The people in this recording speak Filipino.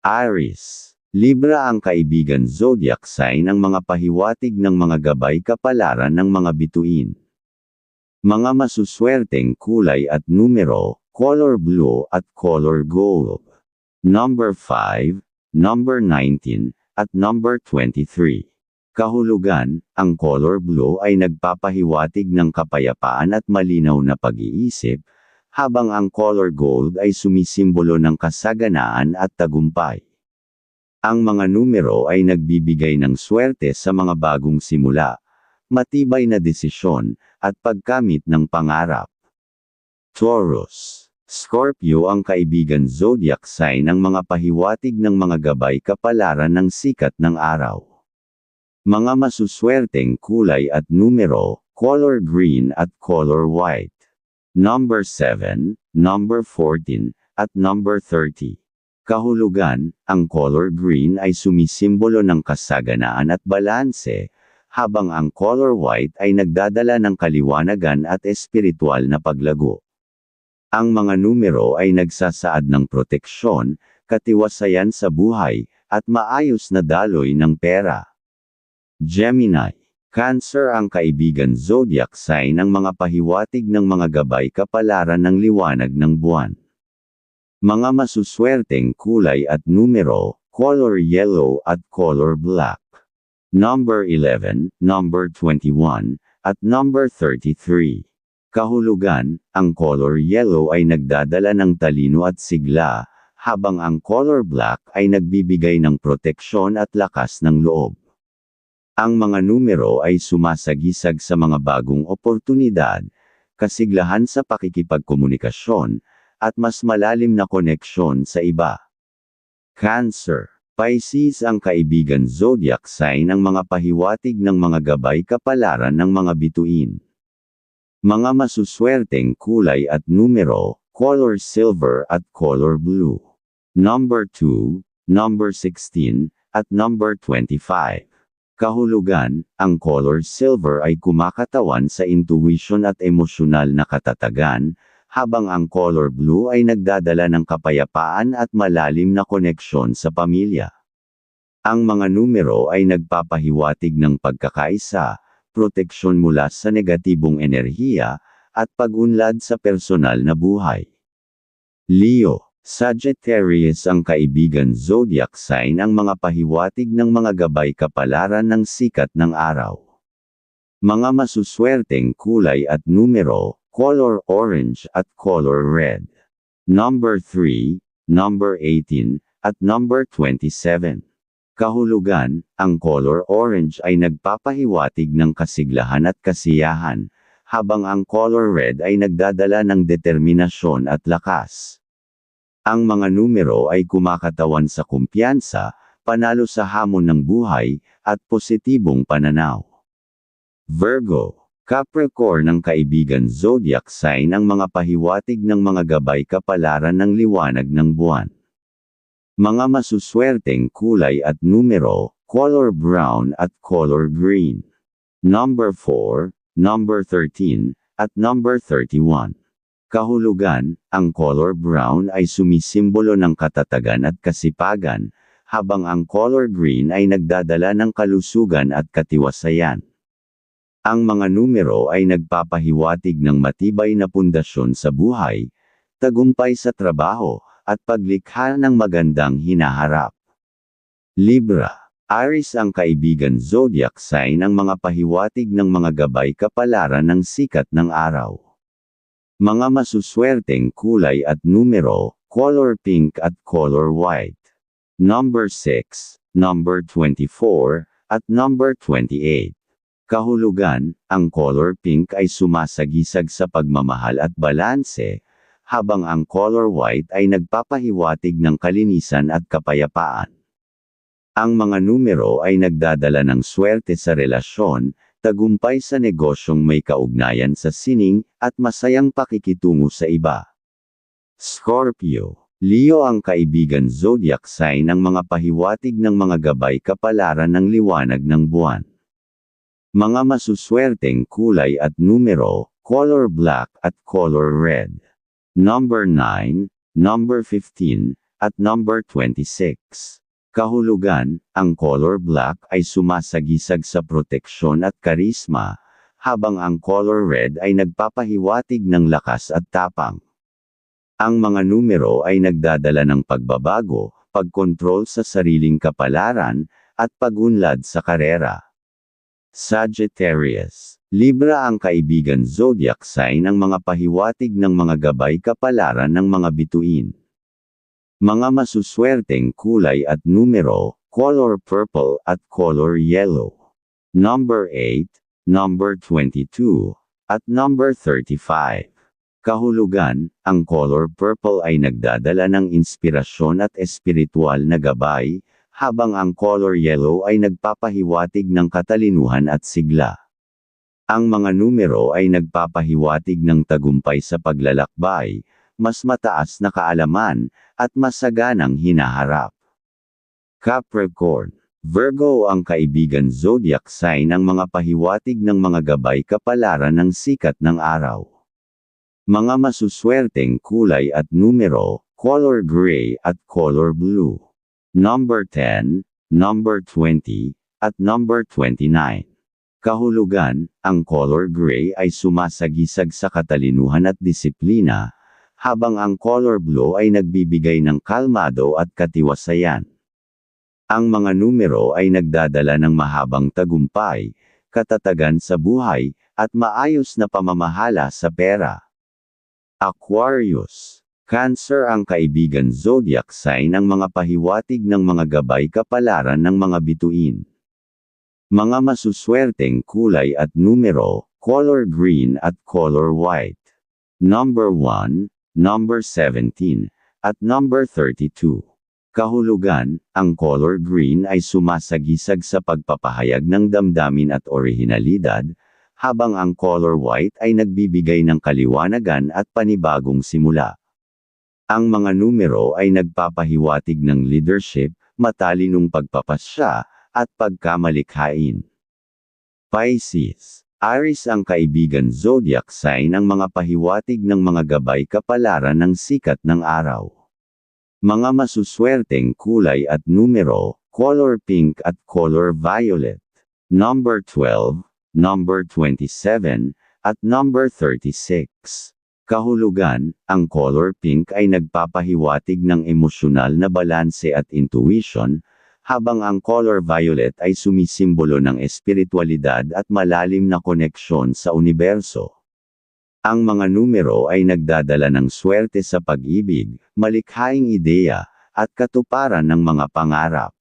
Aries. Libra ang kaibigan zodiac sign ng mga pahiwatig ng mga gabay kapalaran ng mga bituin. Mga masuswerteng kulay at numero, color blue at color gold. Number 5, number 19, at number 23. Kahulugan, ang color blue ay nagpapahiwatig ng kapayapaan at malinaw na pag-iisip, habang ang color gold ay sumisimbolo ng kasaganaan at tagumpay. Ang mga numero ay nagbibigay ng swerte sa mga bagong simula, matibay na desisyon, at pagkamit ng pangarap. Taurus. Scorpio ang kaibigan zodiac sign ng mga pahiwatig ng mga gabay kapalaran ng sikat ng araw. Mga masuswerteng kulay at numero, color green at color white. Number 7, number 14, at number 30. Kahulugan, ang color green ay sumisimbolo ng kasaganaan at balanse, habang ang color white ay nagdadala ng kaliwanagan at espiritual na paglago. Ang mga numero ay nagsasaad ng proteksyon, katiwasayan sa buhay, at maayos na daloy ng pera. Gemini. Cancer ang kaibigan zodiac sign ng mga pahiwatig ng mga gabay kapalaran ng liwanag ng buwan. Mga masuswerteng kulay at numero, color yellow at color black. Number 11, number 21, at number 33. Kahulugan, ang color yellow ay nagdadala ng talino at sigla, habang ang color black ay nagbibigay ng proteksyon at lakas ng loob. Ang mga numero ay sumasagisag sa mga bagong oportunidad, kasiglahan sa pakikipagkomunikasyon, at mas malalim na koneksyon sa iba. Cancer. Pisces ang kaibigan zodiac sign ng mga pahiwatig ng mga gabay kapalaran ng mga bituin. Mga masuswerteng kulay at numero, color silver at color blue. Number 2, number 16, at number 25. Kahulugan, ang color silver ay kumakatawan sa intuition at emosyonal na katatagan, habang ang color blue ay nagdadala ng kapayapaan at malalim na koneksyon sa pamilya. Ang mga numero ay nagpapahiwatig ng pagkakaisa, proteksyon mula sa negatibong enerhiya, at pag-unlad sa personal na buhay. Leo, Sagittarius ang kaibigan zodiac sign ang mga pahiwatig ng mga gabay kapalaran ng sikat ng araw. Mga masuswerteng kulay at numero, color orange at color red. Number 3, number 18, at number 27. Kahulugan, ang color orange ay nagpapahiwatig ng kasiglahan at kasiyahan, habang ang color red ay nagdadala ng determinasyon at lakas. Ang mga numero ay kumakatawan sa kumpiyansa, panalo sa hamon ng buhay, at positibong pananaw. Virgo Capricorn ang kaibigan zodiac sign ang mga pahiwatig ng mga gabay kapalaran ng liwanag ng buwan. Mga masuswerteng kulay at numero, color brown at color green. Number 4, number 13, at number 31. Kahulugan, ang color brown ay sumisimbolo ng katatagan at kasipagan, habang ang color green ay nagdadala ng kalusugan at katiwasayan. Ang mga numero ay nagpapahiwatig ng matibay na pundasyon sa buhay, tagumpay sa trabaho, at paglikha ng magandang hinaharap. Libra. Aris ang kaibigan zodiac sign ng mga pahiwatig ng mga gabay kapalaran ng sikat ng araw. Mga masuswerteng kulay at numero, color pink at color white. Number 6, number 24, at number 28. Kahulugan, ang color pink ay sumasagisag sa pagmamahal at balanse, habang ang color white ay nagpapahiwatig ng kalinisan at kapayapaan. Ang mga numero ay nagdadala ng swerte sa relasyon, tagumpay sa negosyong may kaugnayan sa sining, at masayang pakikitungo sa iba. Scorpio Leo ang kaibigan zodiac sign ng mga pahiwatig ng mga gabay kapalaran ng liwanag ng buwan. Mga masuswerteng kulay at numero, color black at color red. Number 9, number 15, at number 26. Kahulugan, ang color black ay sumasagisag sa proteksyon at karisma, habang ang color red ay nagpapahiwatig ng lakas at tapang. Ang mga numero ay nagdadala ng pagbabago, pagkontrol sa sariling kapalaran, at pagunlad sa karera. Sagittarius. Libra ang kaibigan zodiac sign ang mga pahiwatig ng mga gabay kapalaran ng mga bituin. Mga masuswerteng kulay at numero, color purple at color yellow. Number 8, number 22, at number 35. Kahulugan, ang color purple ay nagdadala ng inspirasyon at espiritual na gabay, habang ang color yellow ay nagpapahiwatig ng katalinuhan at sigla. Ang mga numero ay nagpapahiwatig ng tagumpay sa paglalakbay, mas mataas na kaalaman, at masaganang hinaharap. Capricorn Virgo ang kaibigan zodiac sign ng mga pahiwatig ng mga gabay kapalaran ng sikat ng araw. Mga masuswerteng kulay at numero, color gray at color blue. Number 10, number 20, at number 29. Kahulugan, ang color gray ay sumasagisag sa katalinuhan at disiplina, habang ang color blue ay nagbibigay ng kalmado at katiwasayan. Ang mga numero ay nagdadala ng mahabang tagumpay, katatagan sa buhay, at maayos na pamamahala sa pera. Aquarius Cancer ang kaibigan zodiac sign ng mga pahiwatig ng mga gabay kapalaran ng mga bituin. Mga masuswerteng kulay at numero, color green at color white. Number 1, number 17, at number 32. Kahulugan, ang color green ay sumasagisag sa pagpapahayag ng damdamin at orihinalidad, habang ang color white ay nagbibigay ng kaliwanagan at panibagong simula. Ang mga numero ay nagpapahiwatig ng leadership, matalinong pagpapasya, at pagkamalikhain. Pisces Aris ang kaibigan zodiac sign ng mga pahiwatig ng mga gabay kapalaran ng sikat ng araw. Mga masuswerteng kulay at numero, color pink at color violet. Number 12, number 27, at number 36. Kahulugan, ang color pink ay nagpapahiwatig ng emosyonal na balanse at intuition, habang ang color violet ay sumisimbolo ng espiritualidad at malalim na koneksyon sa universo. Ang mga numero ay nagdadala ng swerte sa pag-ibig, malikhaing ideya, at katuparan ng mga pangarap.